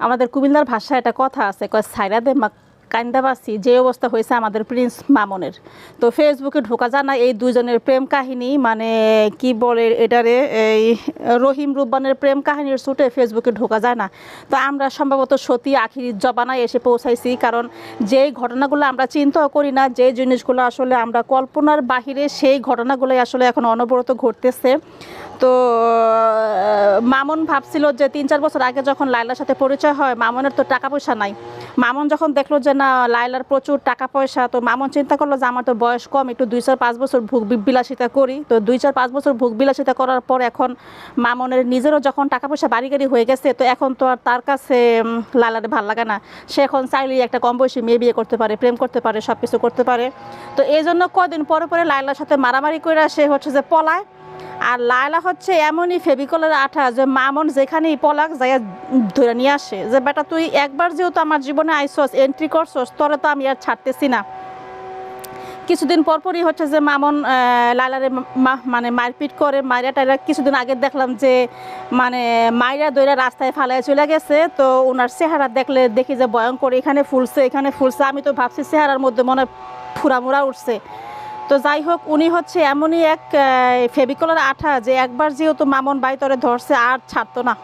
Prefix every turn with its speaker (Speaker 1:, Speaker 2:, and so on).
Speaker 1: আমাদের কুমিল্লার ভাষায় একটা কথা আছে কয় সাইরা দে মা কান্দাবাসি যে অবস্থা হয়েছে আমাদের প্রিন্স মামনের। তো ফেসবুকে ঢোকা যায় না, এই দুজনের প্রেম কাহিনী মানে কি বলে এটারে, এই রহিম রুব্বানের প্রেম কাহিনীর ছুটে ফেসবুকে ঢোকা যায় না। তো আমরা সম্ভবত সতী আখির জবানায় এসে পৌঁছাইছি, কারণ যেই ঘটনাগুলো আমরা চিন্তাও করি না যে জিনিসগুলো আসলে আমরা কল্পনার বাহিরে সেই ঘটনাগুলোই আসলে এখন অনবরত ঘটতেছে। তো মামুন ভাবছিল যে তিন চার বছর আগে যখন লাইলার সাথে পরিচয় হয়, মামুনের তো টাকা পয়সা নাই। মামুন যখন দেখল যে না লাইলার প্রচুর টাকা পয়সা তো মামুন চিন্তা করল যে আমার তো বয়স কম একটু দুই চার পাঁচ বছর ভোগ বিলাসিতা করি। তো দুই চার পাঁচ বছর ভোগ বিলাসিতা করার পর এখন মামনের নিজেরও যখন টাকা পয়সা বাড়ি গাড়ি হয়ে গেছে তো এখন তো আর তার কাছে উম, লাইলারে ভালো লাগে না। সে এখন চাইলেই একটা কম বয়সী মেয়ে বিয়ে করতে পারে প্রেম করতে পারে সব কিছু করতে পারে। তো এই জন্য কদিন পরে পরে লাইলার সাথে মারামারি করে সে হচ্ছে যে পলায়। আর লায়লা হচ্ছে এমনই ফেবিকলের আঠা যে মামন যেখানেই পলাক যাই ধরে নিয়ে আসে। যে বেটা, তুই একবার যেহেতু আমার জীবনে আইসস এন্ট্রি করছস, তোরে তো আমি আর ছাড়তেছি না। কিছুদিন পরপরই হচ্ছে যে মামন লালারে মানে মারপিট করে, মাইরা টাইরা কিছুদিন আগে দেখলাম যে মানে মাইরা দইরা রাস্তায় ফালায় চলে গেছে। তো ওনার চেহারা দেখলে দেখি যে ভয়ঙ্কর, এখানে ফুলছে এখানে ফুলছে। আমি তো ভাবছি চেহারার মধ্যে মনে ফুরামুরা উঠছে। তো যাই হোক, উনি হচ্ছে এমনই এক ফেবিকলের আঠা যে একবার যেহেতু মামন বাইতরে ধরছে, আর ছাড়তো না।